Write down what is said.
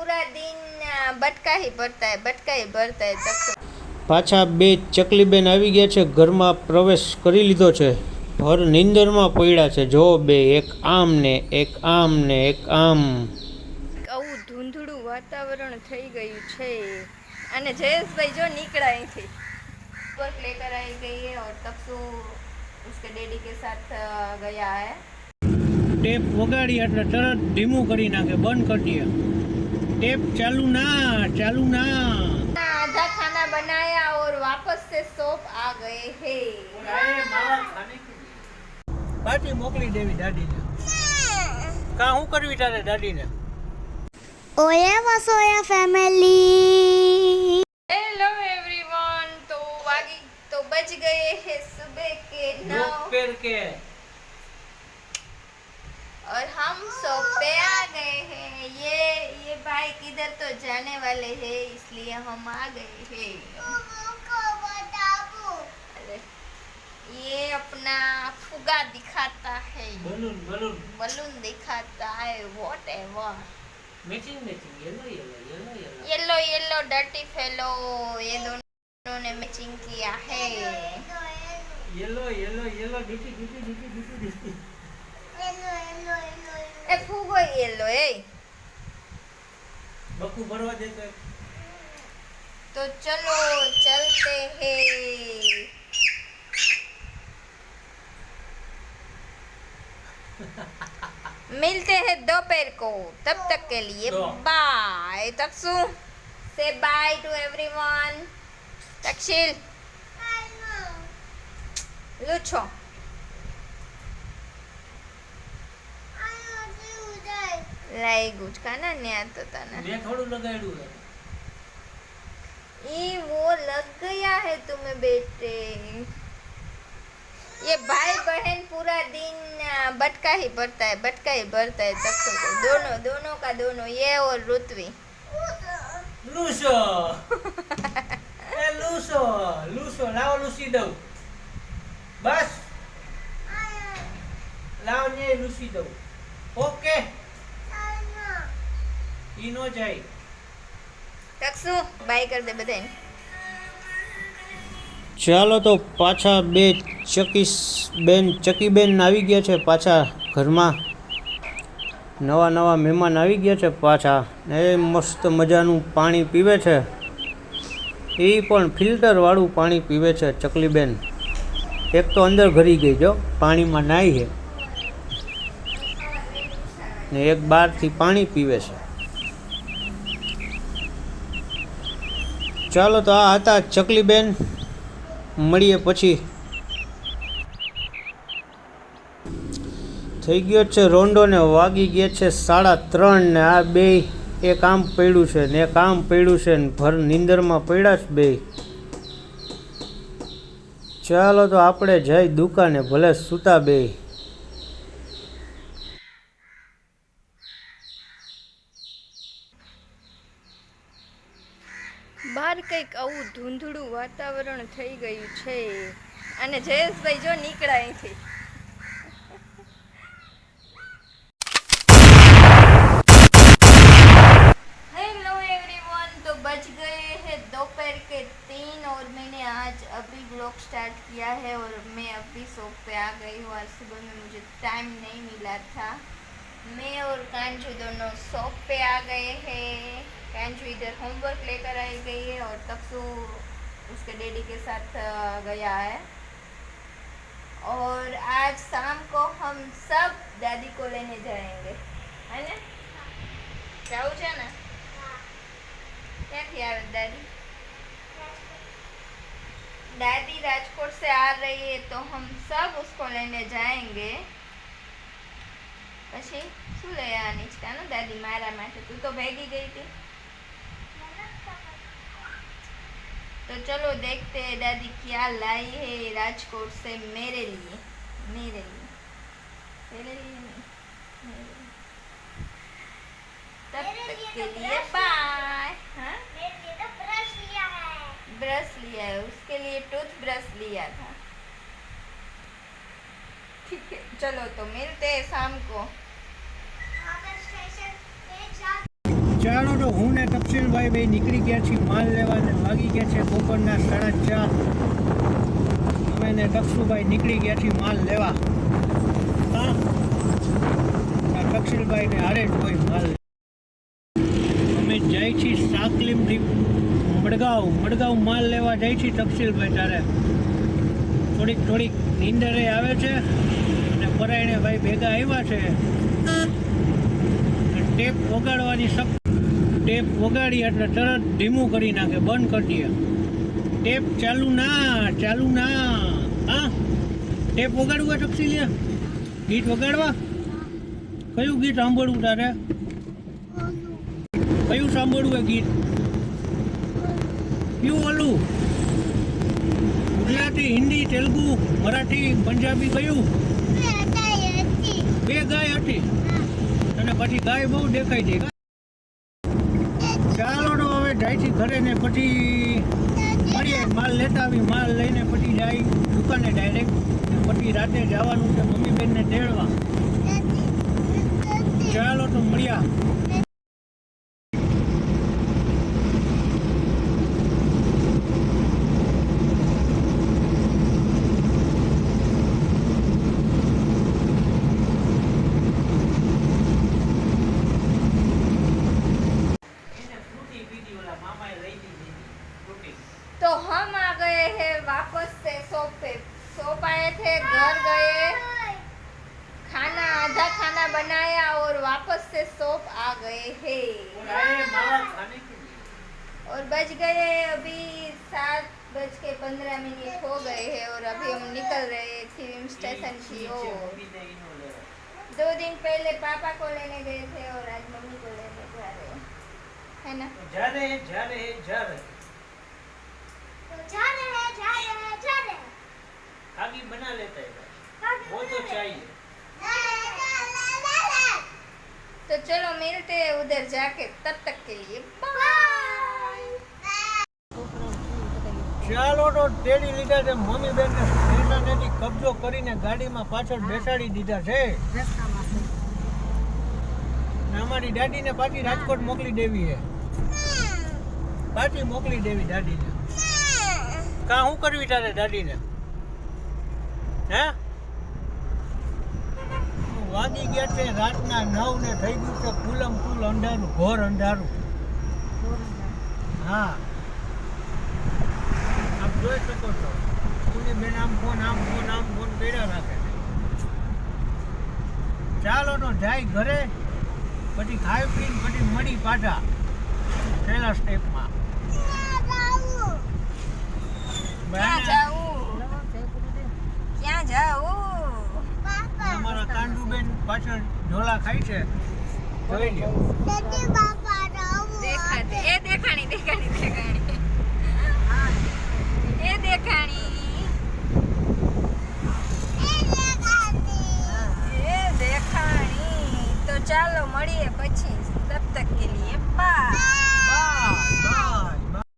પૂરા દિન બટકાહી ભરતા બટકાહી ભરતા પાછા બે ચકલીબેન આવી ગયા છે ઘરમાં પ્રવેશ કરી લીધો છે. ભર નિંદરમાં પડ્યા છે જો બે એક આમ ને એક આમ ને એક આમ. આવું ધૂંધળું વાતાવરણ થઈ ગયું છે. અને જયેશભાઈ જો નીકળ્યા અહીંથી. વર્ક લેકર આવી ગઈ હે ઓર તપસુ ઉસકે ડેડી કે સાથ ગયા હે. ટેપ વગાડી એટલે તરત ધીમું કરી નાખે બંધ કરી દે. ટેપ ચાલુ ના ચાલુ ના आधा खाना बनाया और वापस से सोप आ गए हैं પાછી મોકલી દેવી દાદીને કા હું કરવી તારે દાદીને ઓએ વસોયા ફેમિલી हेलो एवरीवन तो वागी तो बज गए हैं सुबह के नौ પેર કે और हम सो पे आ गए हैं। ये ये भाई किधर तो जाने वाले हैं इसलिए हम आ गए हैं। ये अपना फुगा दिखाता है। Balloon balloon. बलून दिखाता है whatever matching matching yellow yellow yellow yellow yellow yellow dirty fellow ये दोनों ने मैचिंग किया है। येलो येलो येलो डिटी डिटी डिटी डिटी डिटी ડીટી ए फूगो येलो ए બકુ ભરવા દે તો तो चलो चलते हैं मिलते हैं दोपहर को तब तक के लिए दो। बाय तक्षु से बाय टू एवरीवन तक्षिल लूछो लाई गुचका ना न्या तो तना મેં થોડું લગાડ્યું છે ये वो लग गया है तुम्हें बेटे ये भाई बहन पूरा दिन आ, बटका ही भरता है बटका ही भरता है तक्षु को दोनों दोनों का दोनों ये और ऋत्वी લૂસો એ લૂસો લૂસો લાવો લૂસી દઉં બસ લાવ ને લૂસી દઉં ઓકે ઈ નો જાય. તક્ષુ બાય કર દે બધાને ચાલો તો પાછા બે ચકી બેન ચકીબેન આવી ગયા છે પાછા ઘરમાં. નવા નવા મહેમાન આવી ગયા છે પાછા. ને એ મસ્ત મજાનું પાણી પીવે છે. એ પણ ફિલ્ટરવાળું પાણી પીવે છે ચકલીબેન. એક તો અંદર ઘરી ગઈ જો પાણીમાં નાહી છે ને એક બહારથી પાણી પીવે છે. ચાલો તો આ હતા ચકલીબેન. મળીએ પછી. થઈ ગયો છે રોંડો ને વાગી ગયા છે સાડા ત્રણ ને આ બે, એ કામ પડ્યું છે ને એ કામ પડ્યું છે ને ભર નીંદરમાં પડ્યા છે બે. ચાલો તો આપણે જઈ દુકાને ભલે સૂતા બે. બહાર કંઈક આવું ધૂંધળું વાતાવરણ થઈ ગયું છે અને જયેશભાઈ જો નીકળ્યા અહીંથી हेलो एवरीवन तो बज गए हैं दोपहर के तीन और मैंने आज अभी ब्लॉग स्टार्ट किया है और मैं अभी शॉप पे आ गई हूँ आज सुबह में मुझे टाइम नहीं मिला था मैं और कांजू दोनों शॉप पे आ गए हैं कांजू इधर होमवर्क लेकर आई गई है और तपसू उसके डैडी के साथ अ, गया है और आज शाम को हम सब दादी को लेने जाएंगे है ना જાવું છે ને ક્યાંથી આવે દાદી दादी राजकोट से आ रही है तो हम सब उसको लेने जाएंगे પછી શું લઈ આવવાની છે ને દાદી મારા માટે તું તો ભેગી ગઈ હતી तो चलो देखते हैं दादी क्या लाई है राजकोट से मेरे लिए। मेरे लिए। मेरे लिए तब तक के लिए बाय हाँ? ब्रश लिया है। उसके लिए टूथ ब्रश लिया था। ठीक है चलो तो मिलते हैं शाम को। ચાલો તો હું ને તપસીલભાઈ ભાઈ નીકળી ગયા છીએ, માલ લેવા ને વાગી ગયા છે, બપોરના સાડા ચાર. અમે ને દક્ષુભાઈ નીકળી ગયા છીએ માલ લેવા. તપસીલભાઈ ને હારે હોય માલ અમે જાય છીએ સાકલીમથી મડગાંવ. મડગાંવ માલ લેવા જાય છીએ તપસીલભાઈ તારે. થોડીક થોડીક નીંદરે આવે છે અને પરાયણે ભાઈ ભેગા આવ્યા છે. ટેપ વગાડવાની શક ટેપ વગાડી એટલે તરત ધીમું કરી નાખે બંધ કરી દે ટેપ ચાલુ ના ચાલુ ના. હા? ટેપ વગાડવું ટક્સીલિયા ગીત વગાડવા? કયું ગીત સાંભળવું તારે? કયું સાંભળવું એ ગીત? કયું ઓલું? ગુજરાતી હિન્દી તેલુગુ મરાઠી પંજાબી કયું? બે ગાય હતી. અને પછી ગાય બહુ દેખાય છે. ચાલો તો ઘરે ને પછી મળીએ માલ લેતા આવી, માલ લઈને પછી જાય દુકાને ડાયરેક્ટ પછી રાતે જવાનું છે મમ્મી બેનને તેડવા. ચાલો તો મળ્યા. से सोप आ गए हैं। और बज गए अभी सात बज के पंद्रह मिनट हो गए हैं और अभी हम निकल रहे हैं फ़िल्म स्टेशन की ओर। दो दिन पहले पापा को लेने गए थे और आज मम्मी को लेने जा रहे हैं। है ना? तो जा रहे हैं जा रहे हैं जा रहे हैं। तो जा रहे हैं जा रहे हैं जा रहे हैं। आगे बना लेते हैं। वो तो चाहिए। चलो मिलते हैं उधर जाके तब तक के लिए बाय ચાલો તો તેડી લીધા છે મમ્મી બેન ને સ્ટેશનેથી કબજો કરીને ગાડીમાં પાછળ બેસાડી દીધા છે ને અમારી દાદીને પાછી રાજકોટ મોકલી દેવી છે પાછી મોકલી દેવી દાદીને કા શું કરવી તારે દાદીને હે વાગી ગયા છે રાતના નવ ને થઈ ગયું છે ફૂલમ ફૂલ અંધારું ઘોર અંધારું. હા. આપ જોઈ શકો છો. પૂરી બેન આમ ફોન આમ ફોન આમ ફોન કર્યા રાખે ચાલો નો જાય ઘરે પછી ખાઈ પીને પછી મળી પાછા પહેલા સ્ટેપમાં ક્યાં જાઉં ક્યાં જાઉં અમારા કાંડુબેન પાછળ ઢોલા ખાય છે. જોઈ લ્યો. દેખાતે એ દેખાણી